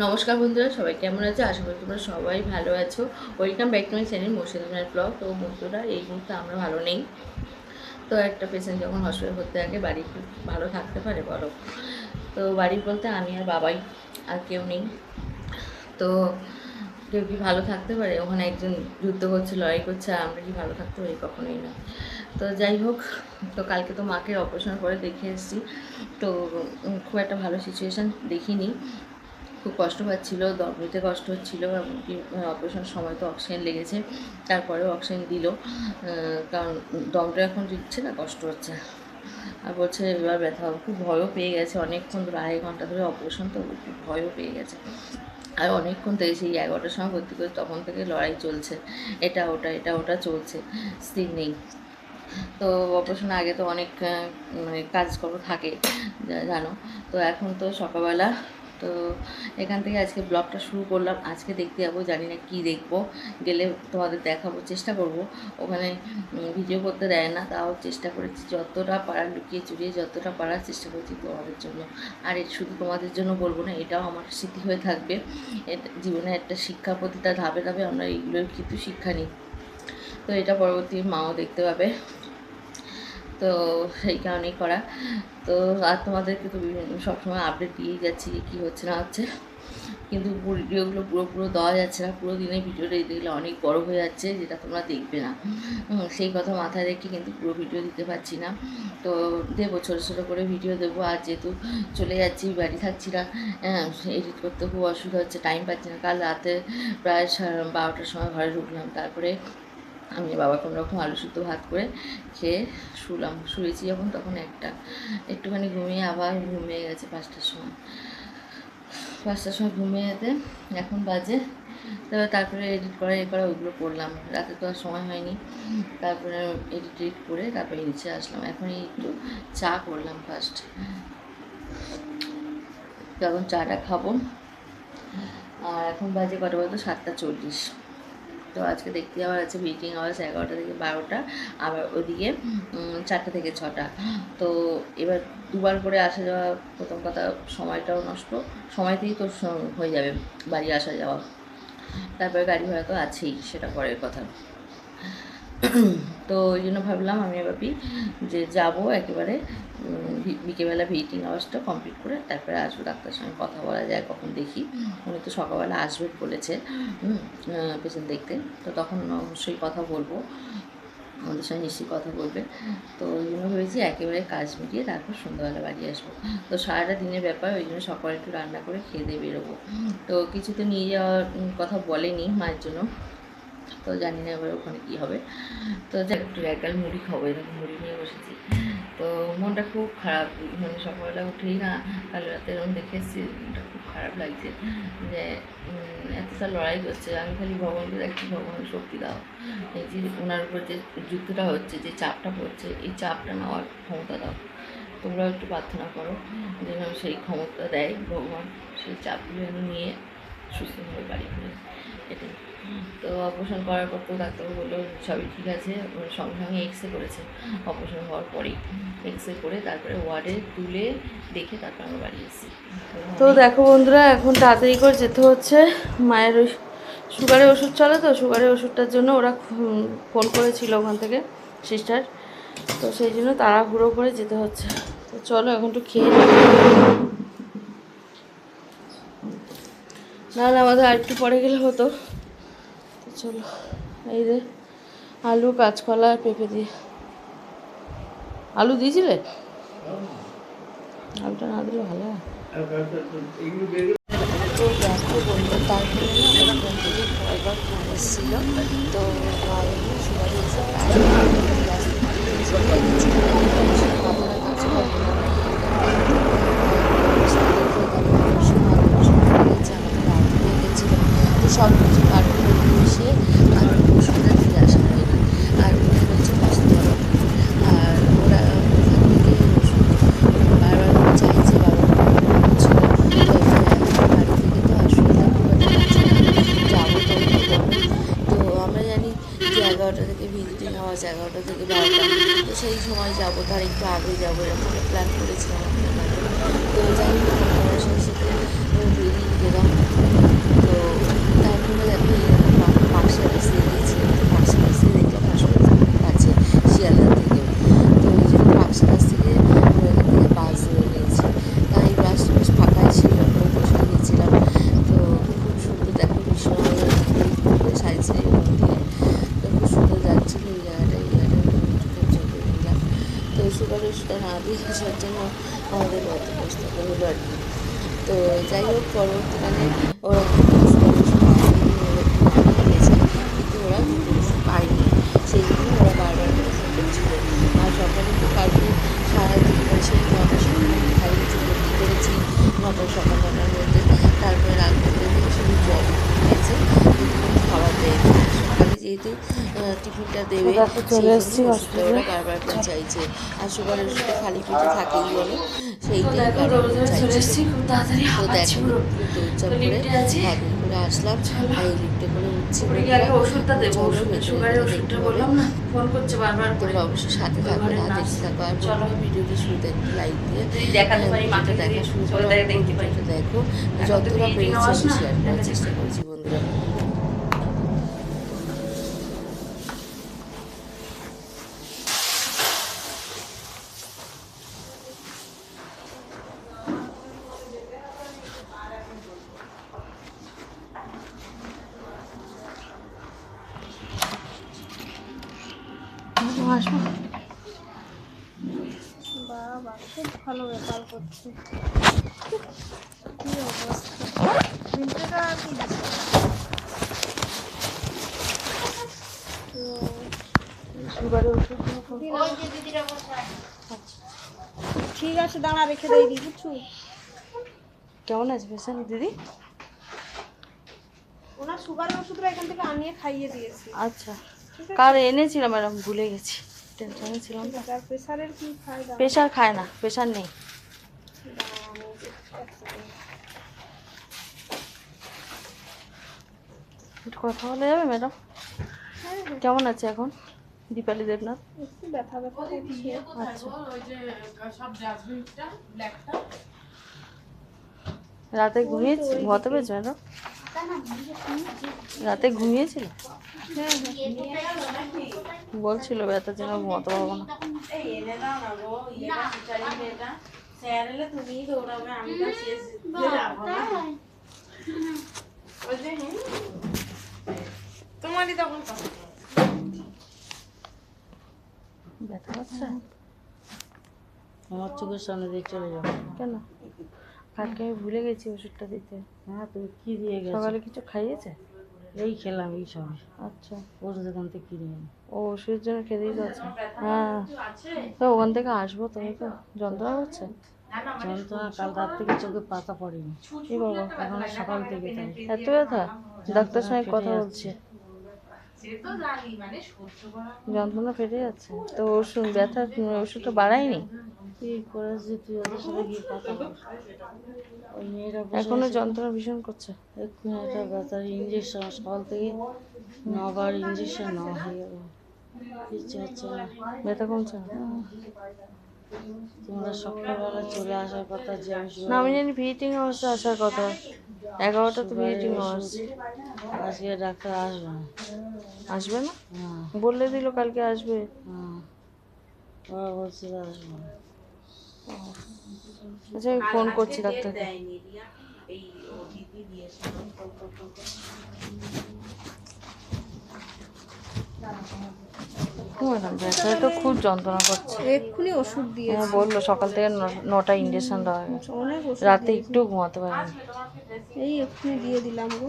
নমস্কার বন্ধুরা, সবাই কেমন আছে? আশা করি তোমরা সবাই ভালো আছো। Welcome back to my channel Murshidabad blog তো বন্ধুরা, এই মুহূর্তে আমরা ভালো নেই। তো একটা পেশেন্ট যখন হসপিটাল ভর্তি থাকে, বাড়ি ভালো থাকতে পারে, বলো? তো বাড়ি বলতে আমি আর বাবাই আর কেউ নেই। তো কেউ কি ভালো থাকতে পারে? ওখানে একজন যুদ্ধ করছে, লড়াই করছে আমরা কি ভালো থাকতে পারি কখনোই না। তো যাই হোক, তো কালকে তো মাকে অপারেশন করে দেখে এসেছি। তো খুব একটা ভালো সিচুয়েশান দেখিনি। খুব কষ্ট পাচ্ছিলো দম কষ্ট হচ্ছিল, এমনকি অপারেশন সময় তো অক্সিজেন লেগেছে, তারপরেও অক্সিজেন দিল কারণ দমটা এখন দিচ্ছে না, কষ্ট হচ্ছে। আর বলছে, এবার ব্যথা খুব ভয়ও পেয়ে গেছে, অনেকক্ষণ ধরে, আড়াই ঘণ্টা ধরে অপারেশন তো, খুব ভয়ও পেয়ে গেছে। আর অনেকক্ষণ থেকে সেই এগারোটার সময় ভর্তি করে তখন থেকে লড়াই চলছে। এটা ওটা এটা ওটা চলছে, স্থির নেই। তো অপারেশন আগে তো অনেক মানে কাজকর্ম থাকে, জানো? তো এখন তো সকালবেলা তো এখান থেকে আজকে ব্লগটা শুরু করলাম। আজকে দেখতে যাব, জানি না কী দেখব। গেলে তোমাদের দেখাবো, চেষ্টা করব। ওখানে ভিডিও করতে দেয় না, তাও চেষ্টা করেছি। যতটা পারার লুকিয়ে চুরিয়ে, যতটা পারার চেষ্টা করেছি তোমাদের জন্য। আর শুধু তোমাদের জন্য বলব না, এটাও আমার স্মৃতি হয়ে থাকবে। জীবনে একটা শিক্ষা প্রতিটা ধাপে ধাপে আমরা এইগুলোর কিন্তু শিক্ষা নিই। তো এটা পরবর্তী মাও দেখতে পাবে। তো সেই কারণেই করা। তো আর তোমাদেরকে তো বিভিন্ন, সবসময় আপডেট দিয়েই যাচ্ছি যে কী হচ্ছে না হচ্ছে। কিন্তু ভিডিওগুলো পুরো পুরো দেওয়া যাচ্ছে না। পুরো দিনে ভিডিওটা দেখলে অনেক বড় হয়ে যাচ্ছে যেটা তোমরা দেখবে না। সেই কথা মাথায় রেখে কিন্তু পুরো ভিডিও দিতে পারছি না। তো দেবো ছোটো ছোটো করে ভিডিও দেবো। আর যেহেতু চলে যাচ্ছি, বাড়ি থাকছি না এডিট করতে খুব অসুবিধা হচ্ছে টাইম পাচ্ছি না। কাল রাতে প্রায় বারোটার সময় ঘরে ঢুকলাম। তারপরে আমি বাবা কোনো রকম আলু সুদ্ধ ভাত করে খেয়ে শুলাম শুয়েছি যখন তখন একটা। একটুখানি ঘুমিয়ে আবার ঘুমিয়ে গেছে পাঁচটার সময়। পাঁচটার সময় ঘুমিয়ে যেতে এখন বাজে। তারপরে তারপরে এডিট করা, এ করা ওইগুলো করলাম। রাতে তো আর সময় হয়নি। তারপরে এডিট এডিট করে তারপরে নিচে আসলাম। এখন একটু চা করলাম ফার্স্ট তখন চাটা খাব। আর এখন বাজে কটা বলতো? সাতটা চল্লিশ। তো আজকে দেখতে যাওয়ার আছে মিটিং আওয়ার্স এগারোটা থেকে বারোটা, আবার ওদিকে চারটে থেকে ছটা। তো এবার দুবার করে আসা যাওয়া, প্রথম কথা সময়টাও নষ্ট সময়তেই তো হয়ে যাবে বাড়ি আসা যাওয়া। তারপরে গাড়ি ভাড়া তো আছেই, সেটা পরের কথা। তো ওই জন্য ভাবলাম আমি এবারই যে যাব একেবারে বিকেলবেলা ভিজিটিং আওয়ার্সটা কমপ্লিট করে তারপরে আসব ডাক্তার সঙ্গে কথা বলা যায়, কখন দেখি। উনি তো সকালবেলা আসবেন বলেছে পেশেন্ট দেখতে। তো তখন অবশ্যই কথা বলব, আমাদের সঙ্গে নিশ্চয়ই কথা বলবে। তো ওই জন্য ভেবেছি একেবারে কাজ মিটিয়ে তারপর সন্ধ্যাবেলা বাড়ি আসব। তো সারাটা দিনের ব্যাপার, ওই জন্য সকালে একটু রান্না করে খেয়ে দিয়ে বেরোবো। তো কিছু তো নিয়ে যাওয়ার কথা বলেনি মায়ের জন্য। তো জানি না এবার ওখানে কী হবে। তো যাক একটু একগাল মুড়ি খাব এরকম মুড়ি নিয়ে বসেছি। তো মনটা খুব খারাপ মানে সকালবেলা উঠেই না কাল রাতে এরকম দেখে এসেছি মনটা খুব খারাপ লাগছে যে উম, এতটা লড়াই করছে আমি খালি ভগবানকে দেখছি ভগবান শক্তি দাও। এই যে ওনার উপর যে যুদ্ধটা হচ্ছে যে চাপটা পড়ছে এই চাপটা নেওয়ার ক্ষমতা দাও। তোমরাও একটু প্রার্থনা করো যেন সেই ক্ষমতা দেয় ভগবান সেই চাপগুলো যেন নিয়ে সুস্থভাবে বাড়ি ফিরে এটাই। তো অপারেশন করার পর তো ডাক্তারবাবু বলল, সবই ঠিক আছে সঙ্গে সঙ্গে এক্স রে করেছে। অপারেশন হওয়ার পরেই এক্স রে করে তারপরে ওয়ার্ডে তুলে দেখে তারপর আমরা বাড়ি এসেছি। তো দেখো বন্ধুরা, এখন তাড়াতাড়ি করে যেতে হচ্ছে। মায়ের ওই সুগারের ওষুধ চলে তো, সুগারের ওষুধটার জন্য ওরা ফোন করেছিল ওখান থেকে সিস্টার। তো সেই জন্য তাড়াহুড়ো করে যেতে হচ্ছে। তো চলো এখন একটু খেয়ে। না না, আমাদের আর একটু পরে গেলে হতো। চলো, এই যে আলু, কাঁচকলা পেঁপে দিয়ে। আলু দিয়েছিলে? আলুটা না দিলে ভালো তো দেখো তারপরে না কয়েকবার ফোন এসেছিল তো সব কিছু কারণ এসে আর ওষুধটা দিয়ে আসা হয় না আর ওটা হচ্ছে হসপিটাল আর ওরা ওখান থেকে বারবার করে চাইছে তো বাড়ি থেকে তো অসুবিধা খুব একটা হচ্ছে না যাব তো। তো আমরা জানি যে এগারোটা থেকে ভিজিটিং আওয়ার্স এগারোটা থেকে বারোটা তো সেই সময় যাব তার একটু আগে যাব এরকম প্ল্যান করেছিলাম তো যাই হোক আমরা সেই সাথে বেরিয়ে গেলাম আমাদের গন্তব্যস্থলে হলো আর কি তো যাই হোক পরবর্তীকালে ওরা কিন্তু ওষুধ দিয়েছে কিন্তু ওরা কিন্তু ওষুধ পায়নি সেই জন্য ওরা বারবার করে ফোন করছিল আর সকালে তো কালকে সারাদিন বসে নটার সময় খাই কিছু করতে পেরেছি নটার সকাল নটার মধ্যে তারপরে রাত পর্যন্ত শুধু জল খেয়েছে খাবার দেয়নি সকালে যেহেতু টিফিনটা দেবে। ওরা করে চাইছে আর সুগারের সাথে খালি পেটে থাকেই বলে সেইটাই করে চাইছে তাড়াতাড়ি তো দেখো দৌড়চাপ করে করে আসলাম আর এই লিফটে করে আগে ওষুধটা দেবো সুগারের ওষুধটা বললাম না ফোন করছে বারবার করে। অবশ্যই সাথে থাকবে। দেখতে আর চলো। ভিডিওটি শুরুতে লাইক দিয়ে দেখাতে পারি মাকে দেখা শুরু দেখতে পারি। দেখো। যতটা পেরেছি শেয়ার করার চেষ্টা করছি বন্ধুরা আসব বাবা খুব ভালো ব্যাপার করছে কি অবস্থা তো ঠিক আছে দাঁড়া রেখে দেই দি বুঝছ? কেমন আছে পেশেন্ট দিদি? ওনার সুগারের ওষুধটা এখান থেকে আনিয়ে খাইয়ে দিয়েছি। আচ্ছা। কার এনেছিলাম ম্যাডাম? ভুলে গেছি। টেনশনে ছিলাম প্রেসারের কি প্রেশার খায় না প্রেশার নেই। একটু কথা বলা যাবে ম্যাডাম? কেমন আছে এখন? দীপালি দেবনাথ? ব্যথা ব্যথা আচ্ছা। রাতে ঘুমিয়েছি ঘুমাতে পেরেছ ম্যাডাম? রাতে ঘুমিয়েছিল? বলছিল ব্যথা যেন ঘুমাতে পারব না। ব্যথা পাচ্ছে আমার চোখের সামনে দিয়ে চলে যাবে কেন কালকে আমি ভুলে গেছি ওষুধটা দিতে হ্যাঁ তুমি কি দিয়ে গেছো সকালে কিছু খাইয়েছে এই খেলাম এই সবে। আচ্ছা। ওর দোকান থেকে কিনে এনে ও ওষুধের জন্য খেতেই যাচ্ছে। হ্যাঁ। তো ওখান থেকে আসব তুমি তো যন্ত্রণা করছে যন্ত্রণা কাল রাত থেকে চোখে পাতা পড়েনি। কি বাবা এখন সকাল থেকে তাই। এত ব্যথা? ডাক্তার সঙ্গে কথা বলছি। যন্ত্রণা ফেটে যাচ্ছে। তো ওষুধ ব্যথা ওষুধটা বাড়ায়নি? কি করেছি তুই ওদের সাথে গিয়ে কথা ওই মেয়েরা বসে এখনও যন্ত্রণা ভীষণ করছে। এক্ষুনি একটা ব্যথার ইঞ্জেকশন সকাল থেকে নবার ইঞ্জেকশন নেওয়া হয়ে গেল। কিছু হচ্ছে না। ব্যথা কমছে? তোমরা সকালবেলা চলে আসার কথা যে না আমি জানি ভিজিটিং আওয়ার্সে আসার কথা। এগারোটা তো ভিজিটিং আওয়ার্স আজকে ডাক্তার আসবে না। আসবে না? হ্যাঁ। বললে দিল কালকে আসবে। হ্যাঁ। ওরা বলছে আসবে না। আচ্ছা আমি ফোন করছি ডাক্তারকে। তো খুব যন্ত্রণা করছে। এক্ষুনি ওষুধ দিয়ে হ্যাঁ বলল সকাল থেকে ন- নটা ইঞ্জেকশন দেওয়া গেছে রাতে একটু ঘুমাতে পারিনি। এই এক্ষুনি দিয়ে দিলাম গো।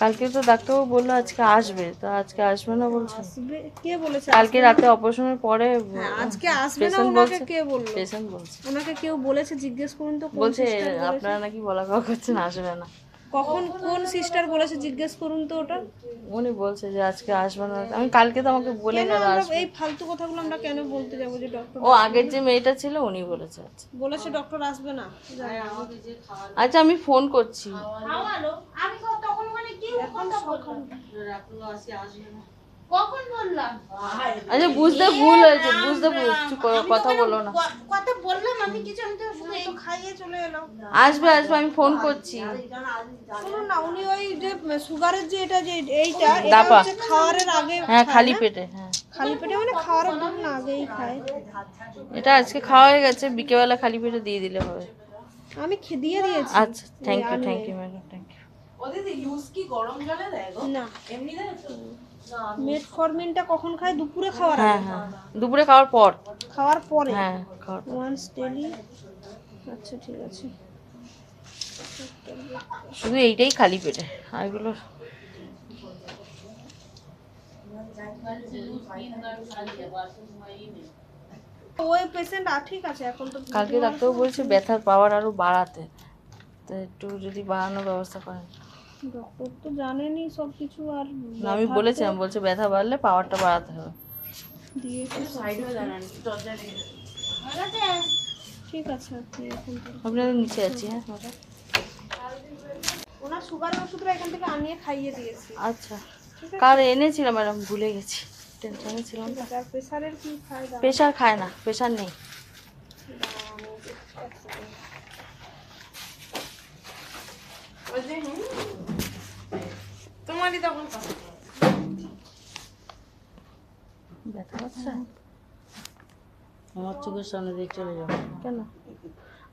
কালকে তো ডাক্তারবাবু বলল আজকে আসবে তো আজকে আসবে না বলছে। আসবে? কে বলেছে কালকে রাতে অপারেশনের পরে হ্যাঁ, আজকে আসবে না ওনাকে কে বলল? পেশেন্ট বলছে। ওনাকে কেউ বলেছে জিজ্ঞেস করুন তো বলছে আপনারা নাকি বলা কথা করছেন আসবে না। কখন কোন সিস্টার বলেছে জিজ্ঞেস করুন তো ওটা? উনি বলছে যে আজকে আসবে না। আমি কালকে তো আমাকে বলে গেল আসবে। এই ফালতু কথাগুলো আমরা কেন বলতে যাব যে ডক্টর ও আগের যে মেয়েটা ছিল উনি বলেছে। বলেছে ডক্টর আসবে না। আচ্ছা আমি ফোন করছি। এখন সকাল আচ্ছা বুঝতে ভুল হয়েছে বুঝতে ভুল কথা বলো না। কথা বললাম আমি কিছু আমি তো শুধু খাইয়ে চলে এলাম। আসবে আসবে আমি ফোন করছি। শুনুন না উনি ওই যে সুগারের যে এটা যে এইটা এটা হচ্ছে খাওয়ারের আগে হ্যাঁ খালি পেটে হ্যাঁ। খালি পেটে মানে খাওয়ার দুদিন আগেই খায়। এটা আজকে খাওয়া হয়ে গেছে বিকেলবেলা খালি পেটে দিয়ে দিলে হবে। আমি খে- দিয়ে দিয়েছি। আচ্ছা thank you thank you madam thank you না। মেটফরমিনটা কখন খায়? দুপুরে খাওয়ার হ্যাঁ আগে। হ্যাঁ। দুপুরে খাওয়ার পর। খাওয়ার পরে? হ্যাঁ খাওয়ার। ওয়ান্স ডেলি আচ্ছা ঠিক আছে। শুধু এইটাই খালি পেটে। আর এগুলো ওই পেশেন্ট ঠিক আছে এখন তো কালকে ডাক্তারবাবু বলছে ব্যথার পাওয়ার আরও বাড়াতে। তো একটু যদি বাড়ানোর ব্যবস্থা করেন। ডক্টর তো জানেনই সব কিছু আর আমি বলেছিলাম বলছে ব্যথা বাড়লে পাওয়ারটা বাড়াতে হবে। দিয়েছে সব ঠিক আছে আপনি এখন আপনাদের নিচে আছি হ্যাঁ ওনার সুগারের ওষুধটা এখান থেকে আনিয়ে খাইয়ে দিয়েছি। আচ্ছা। কার এনেছিলাম ম্যাডাম? ভুলে গেছি। টেনশনে ছিলাম প্রেসারের কি প্রেশার খায় না প্রেশার নেই। ব্যথা হচ্ছে? আমার চোখের সামনে দিয়ে চলে যাবে কেন?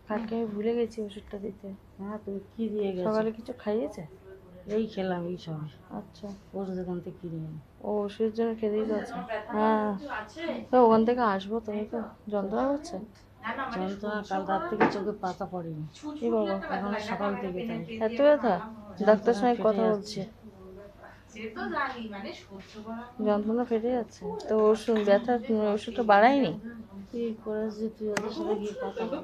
কালকে আমি ভুলে গেছি ওষুধটা দিতে। হ্যাঁ তুমি কি দিয়ে গেছো? সকালে কিছু খাইয়েছে? এই খেলাম এই সবে আচ্ছা। ওর দোকান থেকে কিনে ও ওষুধের জন্য খেতেই হ্যাঁ। তো ওখান থেকে আসব তুমি তো যন্ত্রণা করছে যন্ত্রণা কাল রাত থেকে চোখে পাতা পড়েনি। কি এখন সকাল থেকে তাই। এত ব্যথা? ডাক্তার সঙ্গে কথা বলছি। যন্ত্রণা ফেটে যাচ্ছে। তো ওষুধ ব্যথা ওষুধটা বাড়ায়নি? কি করেছি তুই ওদের সাথে গিয়ে কথা বল।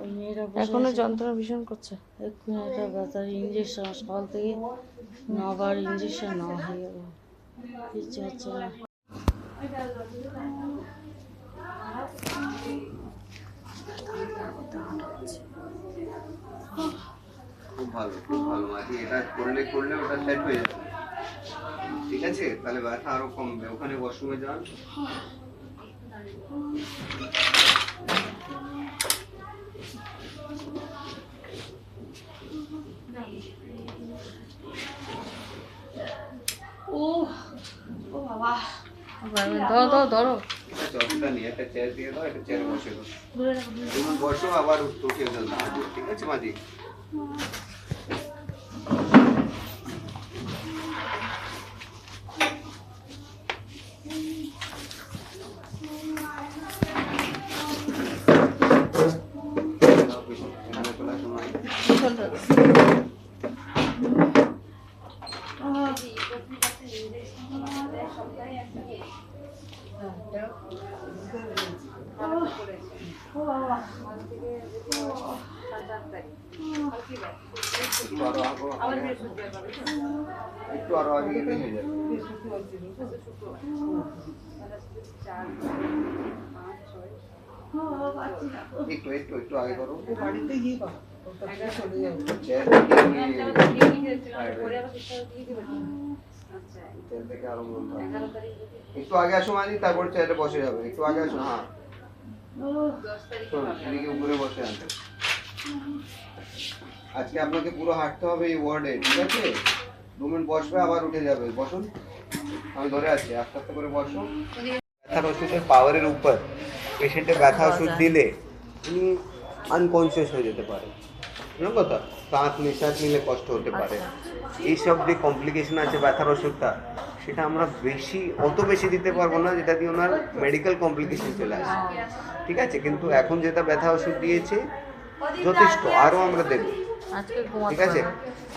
ওই মেয়েরা এখনও যন্ত্রণা ভীষণ করছে। এক্ষুনি একটা ব্যথার ইঞ্জেকশন সকাল থেকে নবার ইঞ্জেকশন নেওয়া হয়ে গেল। কিচ্ছু হচ্ছে না। খুব ভালো খুব ভালো মাটি। এটা করলে করলে ওটা সেট হয়ে যাবে। ঠিক আছে? তাহলে ব্যথা আরও কমবে। ওখানে ওয়াশরুমে যান। ধরো ধরো ধরো। একটা চেয়ার দিয়ে দাও একটা চেয়ারে বসে দাও তুমি বসো আবার উঠে ঠিক আছে মাঝি এখানে চলে আসো মাঝি। পিছনটা দাও। একটু আরও আগে একটু আরও আগে গেলে হয়ে যাবে একটু আগে আসো মানি, তারপর চেয়ারে বসে যাবে। একটু আগে আসো হ্যাঁ। এদিকে উপরে বসে আনতে আজকে আপনাকে পুরো হাঁটতে হবে এই ওয়ার্ডে, ঠিক আছে? দু মিনিট বসবে, আবার উঠে যাবে। বসুন। আমি ধরে আছি, আস্তে আস্তে করে বসো। ব্যথার ওষুধের পাওয়ারের উপর পেশেন্টে ব্যথা ওষুধ দিলে উনি আনকনসিয়াস হয়ে যেতে পারে। বুঝলেন কথা? শ্বাস নিঃশ্বাস নিলে কষ্ট হতে পারে। এইসব যে কমপ্লিকেশন আছে ব্যথার ওষুধটা সেটা আমরা বেশি অত বেশি দিতে পারব না যেটা দিয়ে ওনার মেডিকেল কমপ্লিকেশন চলে আসে। ঠিক আছে? কিন্তু এখন যেটা ব্যথা ওষুধ দিয়েছে যথেষ্ট। আরও আমরা দেবো। ঠিক আছে?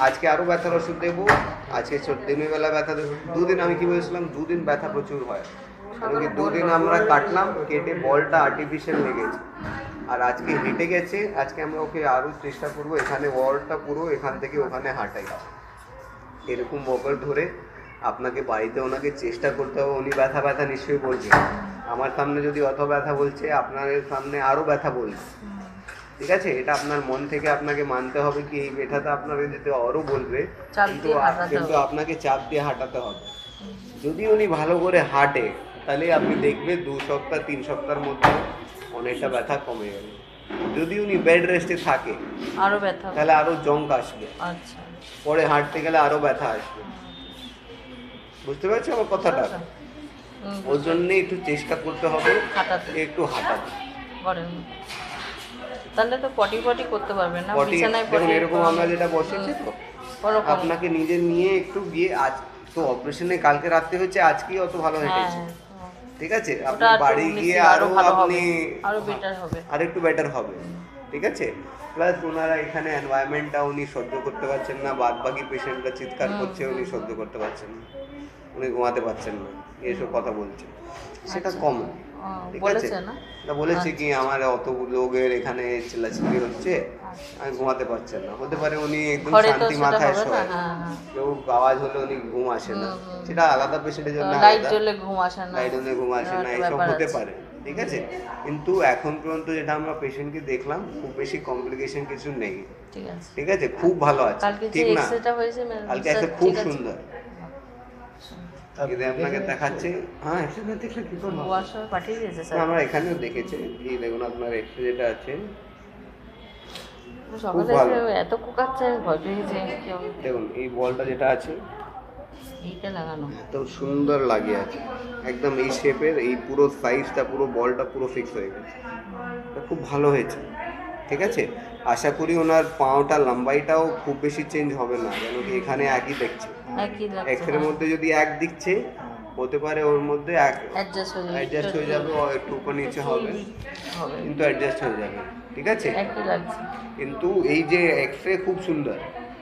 আজকে আরও ব্যথার ওষুধ দেবো। আজকে দিনের বেলা ব্যথা দেবো দুদিন আমি কি বলেছিলাম? দুদিন ব্যথা প্রচুর হয়। কারণ কি দুদিন আমরা কাটলাম কেটে বলটা আর্টিফিশিয়াল লেগেছে আর আজকে হেঁটে গেছে আজকে আমরা ওকে আরও চেষ্টা করব এখানে ওয়ালটা পুরো এখান থেকে ওখানে হাঁটাই। এরকম বকর ধরে আপনাকে বাড়িতে ওনাকে চেষ্টা করতে হবে উনি ব্যথা ব্যথা নিশ্চয়ই বলছে আমার সামনে যদি অত ব্যথা বলছে আপনার সামনে আরও ব্যথা বলছে ঠিক আছে? এটা আপনার মন থেকে আপনাকে মানতে হবে কি এই ব্যথাটা আপনাকে যেতে আরও বলবে। কিন্তু কিন্তু আপনাকে চাপ দিয়ে হাঁটাতে হবে। যদি উনি ভালো করে হাঁটে তাহলে আপনি দেখবেন দু সপ্তাহ তিন সপ্তাহের মধ্যে অনেকটা ব্যথা কমে যাবে যদি উনি বেড রেস্টে থাকে আরও ব্যথা তাহলে আরও জঙ্ক আসবে। আচ্ছা। পরে হাঁটতে গেলে আরও ব্যথা আসবে। বুঝতে পারছ আমার কথাটা? ওর জন্য একটু চেষ্টা করতে হবে একটু হাঁটাতে। তাহলে তো পটি পটি করতে পারবেন না বিছানায় পটি এরকম আমরা যেটা বসেছি তো আপনাকে নিজে নিয়ে একটু গিয়ে আজ তো অপারেশনে কালকে রাত্রে হচ্ছে আজকেই অত ভালো হ্যাঁ হেঁটেছে। হ্যাঁ। ঠিক আছে? আপনি বাড়ি গিয়ে আরও আপনি আরও বেটার হবে। আর একটু বেটার হবে ঠিক আছে? প্লাস ওনারা এখানে এনভায়রনমেন্টটা উনি সহ্য করতে পারছেন না বাদ বাকি পেশেন্টরা চিৎকার করছে উনি সহ্য করতে পারছেন না উনি ঘুমাতে পারছেন না এসব কথা বলছে। সেটা কমন আছে বলেছে না? বলেছে কি আমার অত লোকের এখানে চিল্লাচিল্লি হচ্ছে আমি ঘুমাতে পারছেন না। হতে পারে উনি একদম শান্তি মাথায় শোয় হ্যাঁ হ্যাঁ। কেউ আওয়াজ হলে উনি ঘুম আসে না। সেটা আলাদা পেশেন্টের জন্য লাইট জ্বলে ঘুম আসে না। লাইট হলে ঘুম আসে না এসব হতে পারে ঠিক আছে? কিন্তু এখন পর্যন্ত যেটা আমরা পেশেন্টকে দেখলাম খুব বেশি কমপ্লিকেশন কিছু নেই। ঠিক আছে। ঠিক আছে? খুব ভালো আছে। ঠিক না? কালকে খুব সুন্দর। যদি আপনাকে দেখাচ্ছে। হ্যাঁ এক্সরে দেখলে কি করব? পাঠিয়ে দিয়েছে স্যার। আমরা এখানেও দেখেছি। এই দেখুন আপনার এক্সরে যেটা আছে। সকালে এত কুকাচ্ছে ভয় পেয়ে গেছি দেখুন এই বলটা যেটা আছে এইটা লাগানো। এত সুন্দর লাগে আছে। একদম এই শেপের এই পুরো সাইজটা পুরো বলটা পুরো ফিক্স হয়ে গেছে। খুব ভালো হয়েছে। ঠিক আছে? আশা করি ওনার পাওটা লম্বাইটাও খুব বেশি চেঞ্জ হবে না কেন কি এখানে একই দেখছে। এক্সরের মধ্যে যদি এক দিচ্ছে হতে পারে ওর মধ্যে এক অ্যাডজাস্ট হয়ে যাবে। একটু উপর নিচে হবে। হবে। কিন্তু অ্যাডজাস্ট হয়ে যাবে। ঠিক আছে? কিন্তু এই যে এক্স রে খুব সুন্দর।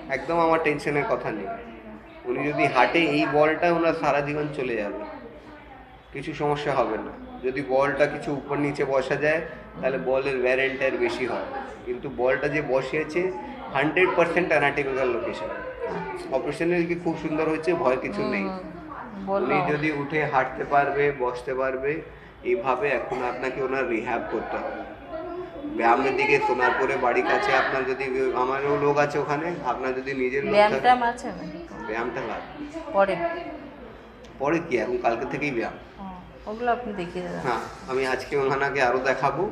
একদম আমার টেনশনের কথা নেই। উনি যদি হাটে এই বলটা ওনার সারা জীবন চলে যাবে। কিছু সমস্যা হবে না। যদি বলটা কিছু উপর নিচে বসা যায় তাহলে বলের ভ্যারেন্টার বেশি হয়। কিন্তু বলটা যে বসিয়েছে হান্ড্রেড পার্সেন্ট অ্যানাটিমিক্যাল লোকেশন অপারেশনের কি খুব সুন্দর হয়েছে ভয় কিছু নেই। উনি যদি উঠে হাঁটতে পারবে বসতে পারবে এইভাবে এখন আপনাকে ওনার রিহ্যাব করতে হবে। ব্যায়ামের দিকে সোনারপুরে বাড়ি কাছে আপনার যদি আমারও লোক আছে ওখানে আপনার যদি নিজের লোক ব্যায়াম থাকে। ট্যাম আছে ব্যায়ামটা লাগবে পরে? পরে কি এখন কালকে থেকেই ব্যায়াম। ওগুলো আপনি দেখিয়ে দেবেন। হ্যাঁ আমি আজকে ওনাকে আরও দেখাবো।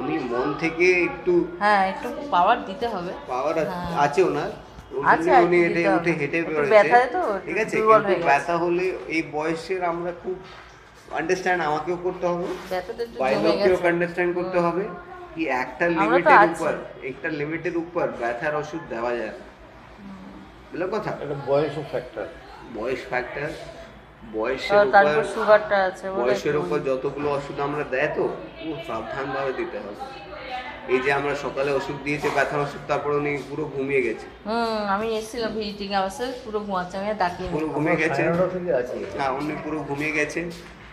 উনি মন থেকে একটু হ্যাঁ একটু পাওয়ার দিতে হবে। পাওয়ার হ্যাঁ। আছে ওনার। ওর আছে, জন্য আর উনি হেঁটে উঠে হেঁটে একটু বেরোচ্ছে। ব্যথায় তো ঠিক আছে কিন্তু ব্যথা হলে এই বয়সের আমরা খুব আন্ডারস্ট্যান্ড আমাকেও করতে হবে। ব্যথাটা একটু জমে বাইরেও গেছে। আন্ডারস্ট্যান্ড করতে হবে কি একটা লিমিটের উপর একটা লিমিটের উপর ব্যথার ওষুধ দেওয়া যায় না। বুঝলে কথা? এটা বয়সও ফ্যাক্টর বয়স ফ্যাক্টর বয়সের উপর সুগারটা আছে বয়সের উপর যতগুলো ওষুধ আমরা দেয় তো খুব সাবধানভাবে দিতে হবে। এই যে আমরা সকালে ওষুধ দিয়েছে ব্যথার ওষুধ তারপর উনি পুরো ঘুমিয়ে গেছে। হুম আমি এসেছিলাম ভিজিটিং আওয়ার্সে পুরো ঘুমাচ্ছে আমি ডাকিনি পুরো ঘুমিয়ে গেছে। হ্যাঁ উনি পুরো ঘুমিয়ে গেছে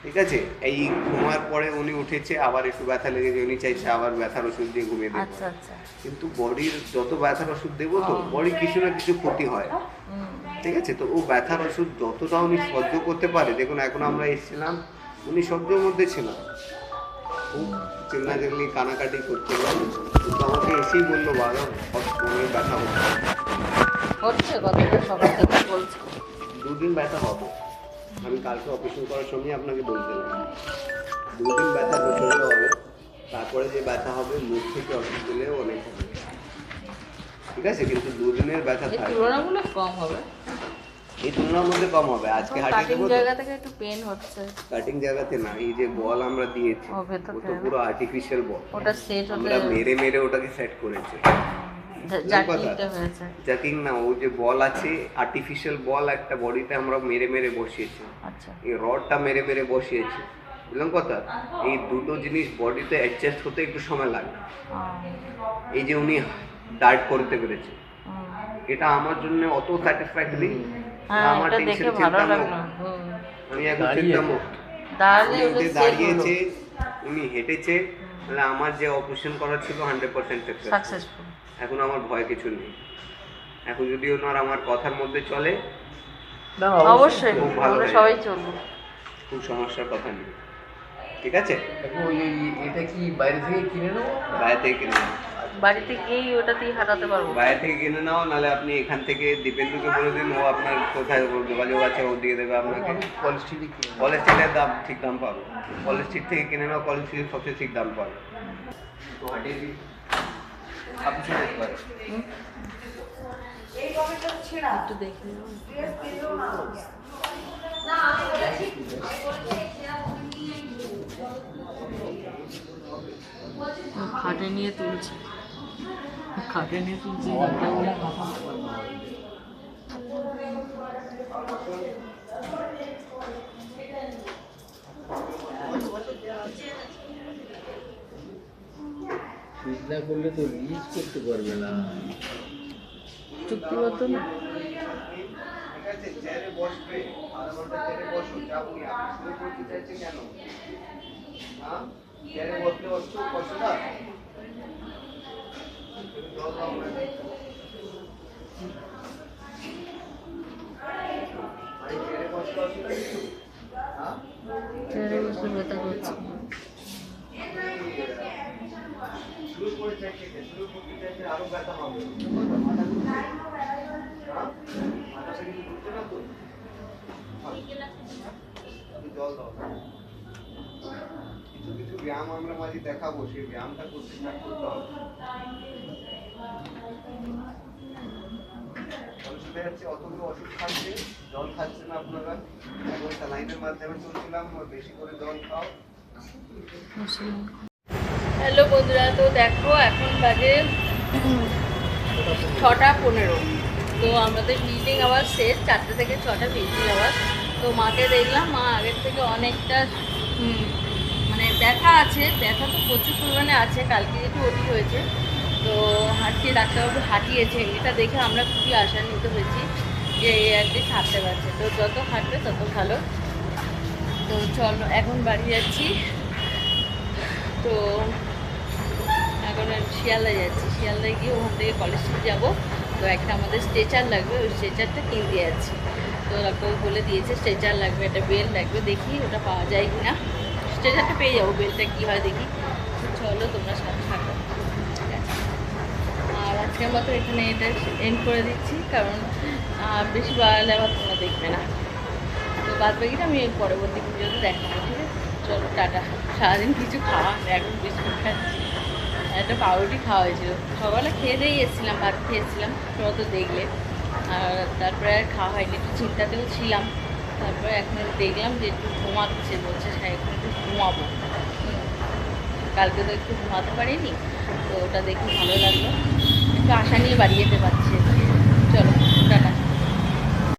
ঠিক আছে? এই ঘুমার পরে উনি উঠেছে আবার একটু ব্যথা লেগেছে উনি চাইছে আবার ব্যথার ওষুধ দিয়ে ঘুমিয়ে দেবে আচ্ছা আচ্ছা। কিন্তু বডির যত ব্যথার ওষুধ দেবো তো বডি কিছু না কিছু ক্ষতি হয়। ঠিক আছে? তো ও ব্যথার ওষুধ যতটা উনি সহ্য করতে পারে দেখুন এখন আমরা এসেছিলাম উনি সহ্যের মধ্যে ছিলাম। খুব চিল্লাচিল্লি কানাকাটি করছিল কিন্তু আমাকে এসেই বলল বাবা সব সময় ব্যথা হচ্ছে। হচ্ছে কতটা সকাল থেকে বলছে। দুদিন ব্যথা হবে। আমি কালকে অপারেশন করার সময় আপনাকে বলতে দুদিন ব্যথা প্রচণ্ড হবে তারপরে যে ব্যথা হবে মুখ থেকে ওষুধ দিলেও অনেক হবে। ঠিক আছে কিন্তু দুদিনের ব্যথা তুলনামূলক কম হবে। এই তুলনার মধ্যে কম হবে। আজকে কাটিং জায়গা থেকে একটু পেন হচ্ছে। কাটিং জায়গাতে না এই যে বল আমরা দিয়েছি ও, তো পুরো আর্টিফিশিয়াল বল ওটা সেট আমরা মেরে মেরে ওটাকে সেট করেছি। জাকিং না ও যে বল আছে আর্টিফিশিয়াল বল একটা বডিতে আমরা মেরে মেরে বসিয়েছি। আচ্ছা। এই রডটা মেরে মেরে বসিয়েছি। বুঝলাম কথা? এই দুটো জিনিস বডিতে অ্যাডজাস্ট হতে একটু সময় লাগে। এই যে উনি ডায়েট করতে পেরেছে। এটা আমার জন্য অত স্যাটিসফ্যাক্টরি হ্যাঁ এটা দেখে ভালো লাগল। আমি এখন উনি যে দাঁড়িয়েছে উনি হেঁটেছে। তাহলে আমার যে অপারেশন করার ছিল হান্ড্রেড পার্সেন্ট সাকসেস সাকসেসফুল এখন আমার ভয় কিছু নেই। এখন যদি ওনার আমার কথার মধ্যে চলে না অবশ্যই। আমরা সবাই চলবো। খুব সমস্যার কথা নেই। ঠিক আছে? ওই এটা কি বাইরে থেকে কিনে নেব? বাইরে থেকে কিনে নাও বাড়িতে গিয়েই ওটাতেই হাঁটাতে পারব। বাইরে থেকে কিনে নাও নাহলে আপনি এখান থেকে দীপেন্দুকে বলে দিন ও আপনার কোথায় ওর যোগাযোগ আছে ও দিয়ে দেবে আপনাকে। কলেজ স্ট্রিটের দাম ঠিক দাম পাবে। কলেজ স্ট্রিট থেকে কিনে নাও কলেজ স্ট্রিট সবচেয়ে ঠিক দাম পাবে। একটু দেখে খাটে নিয়ে তুলছে। খাটে নিয়ে তুলছে না করলে তো লিজ করতে পারবে না চুক্তিবদ্ধ না ঠিক আছে চেয়ারে বসবে আধা ঘণ্টা চেয়ারে বসো যাব আপনি শুরু করতে চাইছে কেন হ্যাঁ? বসলে বসছো বসো না জল দাও না আরে চেয়ারে বসলে অসুবিধা কিছু হ্যাঁ চেয়ারে বসে ব্যথা করছে শুরু করে চাইছে কে? শুরু করতে চাইছে আরো ব্যথা হবে মাথা ঘুরছে হ্যাঁ মাথাটা কিছু ঘুরছে না তো একটু জল দাও কিছু কিছু ব্যায়াম আমরা মাঝে দেখাবো সেই ব্যায়ামটা করতে স্টার্ট করতে হবে। অসুবিধা হচ্ছে অতগুলো ওষুধ খাচ্ছে জল খাচ্ছে না আপনারা। এখন স্যালাইনের মাধ্যমে চলছিলাম বেশি করে জল খাও। হ্যালো বন্ধুরা, তো দেখো এখন বাজে ছটা পনেরো। তো আমাদের মিটিং আবার শেষ, চারটে থেকে ছটা মিটিং আবার তো মাকে দেখলাম, মা আগের থেকে অনেকটা ব্যথা আছে, ব্যথা তো প্রচুর পরিমাণে আছে, কালকে একটু ওটি হয়েছে, তো হাঁটিয়ে ডাক্তারবাবু হাঁটিয়েছে, এটা দেখে আমরা খুবই আশান্বিত হয়েছি যে এই অ্যাটলিস্ট হাঁটতে পারছে। তো যত হাঁটবে তত ভালো। তো চলো, এখন বাড়ি যাচ্ছি। তো এখন শিয়ালদায় যাচ্ছি। শিয়ালদায় গিয়ে ওখান থেকে কলেজ স্ট্রিট যাব। তো একটা আমাদের স্ট্রেচার লাগবে, ওই স্ট্রেচারটা কিনতে যাচ্ছি। তো ডাক্তারবাবু বলে দিয়েছে স্ট্রেচার লাগবে, একটা বেল লাগবে, দেখি ওটা পাওয়া যায় কি না স্ট্রেচারটা পেয়ে যাব, বেলটা কী হয় দেখি। চলো তোমরা সাথে থাকো। আর আজকের মতো এখানে এটা এন্ড করে দিচ্ছি, কারণ বেশি বাড়ালে আবার তোমরা দেখবে না। তো বাদ বাকিটা আমি পরবর্তী ভিডিওতে দেখাবো, ঠিক আছে? চলো, টাটা। সারাদিন কিছু খাওয়া এখন বিস্কুট খাচ্ছি। একটা পাউরুটি খাওয়া হয়েছিল। সকালে খেয়ে দিয়েই এসেছিলাম, ভাত খেয়েছিলাম, তোমরা তো দেখলে। আর তারপরে আর খাওয়া হয়নি, একটু চিন্তাতেও ছিলাম। তারপরে এখন দেখলাম যে একটু ঘুমাচ্ছে, বলছে হ্যাঁ এখন একটু ঘুমাবো। কালকে তো একটু ঘুমাতে পারিনি, তো ওটা দেখে ভালো লাগল। একটু আশা নিয়ে বাড়ি যেতে পারছি।